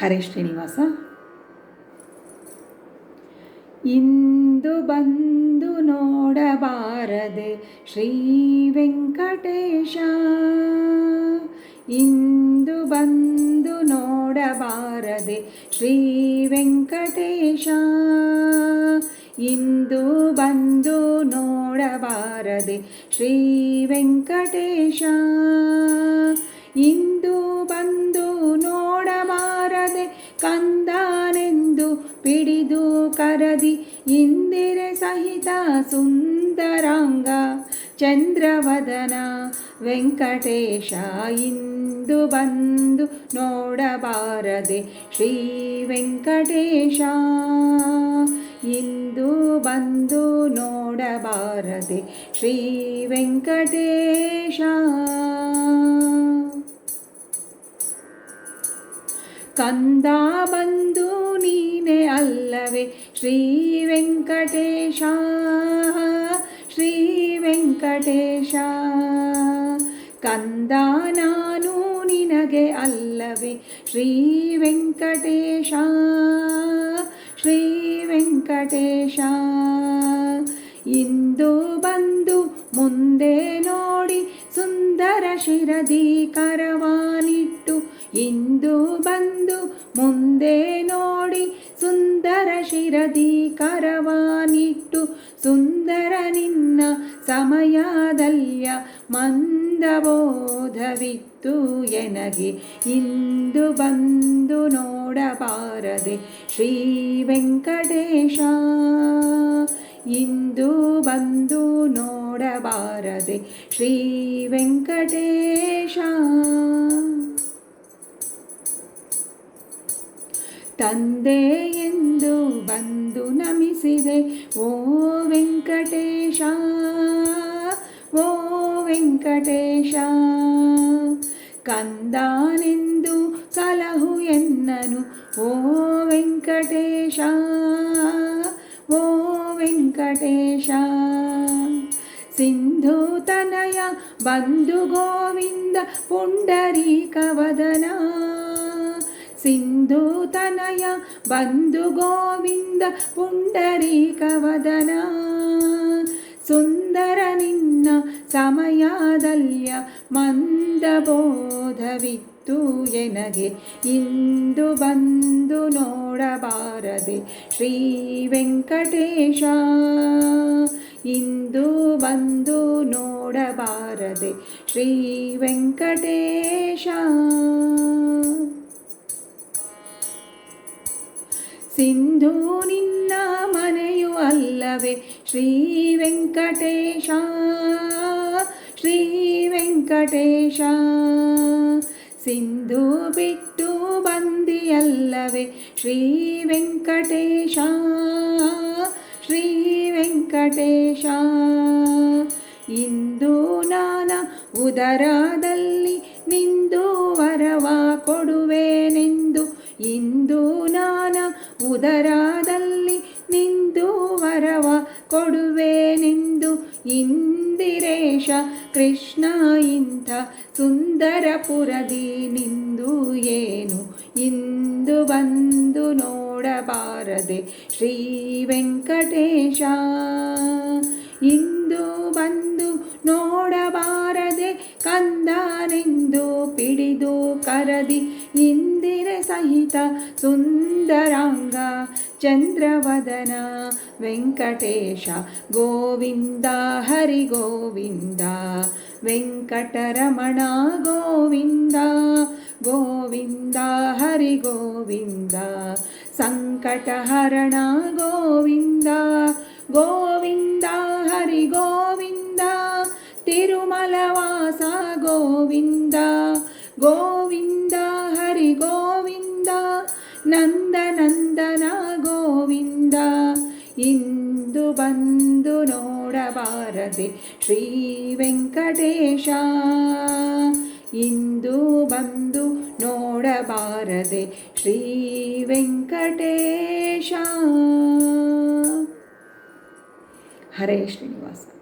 ಹರೇ ಶ್ರೀನಿವಾಸ. ಇಂದು ಬಂದು ನೋಡಬಾರದೆ ಶ್ರೀ ವೆಂಕಟೇಶ. ಇಂದು ಬಂದು ನೋಡಬಾರದೆ ಶ್ರೀ ವೆಂಕಟೇಶ. ಇಂದು ಬಂದು ನೋಡಬಾರದೆ ಶ್ರೀ ವೆಂಕಟೇಶ. ಇಂದು ಕರದಿ ಇಂದಿರೆ ಸಹಿತ ಸುಂದರಾಂಗ ಚಂದ್ರವದನ ವೆಂಕಟೇಶ ಇಂದು ಬಂದು ನೋಡಬಾರದೆ ಶ್ರೀ ವೆಂಕಟೇಶ ಇಂದು ಬಂದು ನೋಡಬಾರದೆ ಶ್ರೀ ವೆಂಕಟೇಶ ಕಂದ ಬಂದು ನೀನೆ ಅಲ್ಲವೇ? ಶ್ರೀ ವೆಂಕಟೇಶ ಶ್ರೀ ವೆಂಕಟೇಶ. ಕಂದ ನಾನು ನಿನಗೆ ಅಲ್ಲವೇ? ಶ್ರೀ ವೆಂಕಟೇಶ ಶ್ರೀ ವೆಂಕಟೇಶ. ಇಂದು ಬಂದು ಮುಂದೆ ನೋಡಿ ಸುಂದರ ಶಿರದಿ ಕರವಾನಿಟ್ಟು ಇಂದು ಬಂದು ಮುಂದೆ ನೋಡಿ ಸುಂದರ ಶಿರದಿ ಕರವಾನಿಟ್ಟು ಸುಂದರ ನಿನ್ನ ಸಮಯದಲ್ಯ ಮಂದಬೋಧವಿತ್ತು ಎನಗೆ. ಇಂದು ಬಂದು ನೋಡಬಾರದೆ ಶ್ರೀ ವೆಂಕಟೇಶ. ಇಂದು ಬಂದು ನೋಡಬಾರದೆ ಶ್ರೀ ವೆಂಕಟೇಶ. ತಂದೆ ಎಂದು ಬಂದು ನಮಿಸಿದೆ. ಓ ವೆಂಕಟೇಶ ಓ ವೆಂಕಟೇಶ, ಕಂದನೆಂದು ಸಲಹು ಎನ್ನನು. ಓ ವೆಂಕಟೇಶ ಓ ವೆಂಕಟೇಶ ಸಿಂಧು ತನಯ ಬಂಧು ಗೋವಿಂದ ಪುಂಡರೀಕವದನ ಸಿಂಧು ತನಯ ಬಂಧು ಗೋವಿಂದ ಪುಂಡರೀಕವದನ. ಸುಂದರ ನಿನ್ನ ಸಮಯದಲ್ಯ ಮಂದಬೋಧವಿತ್ತು ಎನಗೆ. ಇಂದು ಬಂದು ನೋಡಬಾರದೆ ಶ್ರೀ ವೆಂಕಟೇಶ ಇಂದು ಬಂದು ನೋಡಬಾರದೆ ಶ್ರೀ ವೆಂಕಟೇಶ ಸಿಂಧು ನಿನ್ನ ಮನೆಯು ಅಲ್ಲವೇ? ಶ್ರೀ ವೆಂಕಟೇಶ ಶ್ರೀ ವೆಂಕಟೇಶ ಸಿಂಧೂ ಬಿಟ್ಟು ಬಂದಿಯಲ್ಲವೇ? ಶ್ರೀ ವೆಂಕಟೇಶ ಶ್ರೀ ವೆಂಕಟೇಶ ಇಂದು ನಾನ ಉದರದಲ್ಲಿ ನಿಂದು ವರವ ಕೊಡುವೆನೆಂದು ಇಂದು ನಾನ ಉದರದಲ್ಲಿ ನಿಂದು ವರವ ಕೊಡುವೆನೆಂದು ಇಂದಿರೇಶ ಕೃಷ್ಣ ಇಂಥ ಸುಂದರಪುರದಿ ನಿಂದು ಏನು? ಇಂದು ಬಂದು ನೋಡಬಾರದೆ ಶ್ರೀ ವೆಂಕಟೇಶ ಇಂದು ಕರದಿ ಇಂದಿರೆ ಸಹಿತ ಸುಂದರಾಂಗ ಚಂದ್ರವದನ ವೆಂಕಟೇಶ ಗೋವಿಂದ ಹರಿ ಗೋವಿಂದ ವೆಂಕಟರಮಣ ಗೋವಿಂದ ಗೋವಿಂದ ಹರಿ ಗೋವಿಂದ ಸಂಕಟಹರಣ ಗೋವಿಂದ ಗೋವಿಂದ ನಂದನಂದನ ಗೋವಿಂದ ಇಂದು ಬಂದು ನೋಡಬಾರದೆ ಶ್ರೀ ವೆಂಕಟೇಶ ಇಂದು ಬಂದು ನೋಡಬಾರದೆ ಶ್ರೀ ವೆಂಕಟೇಶ ಹರೇ ಶ್ರೀನಿವಾಸ.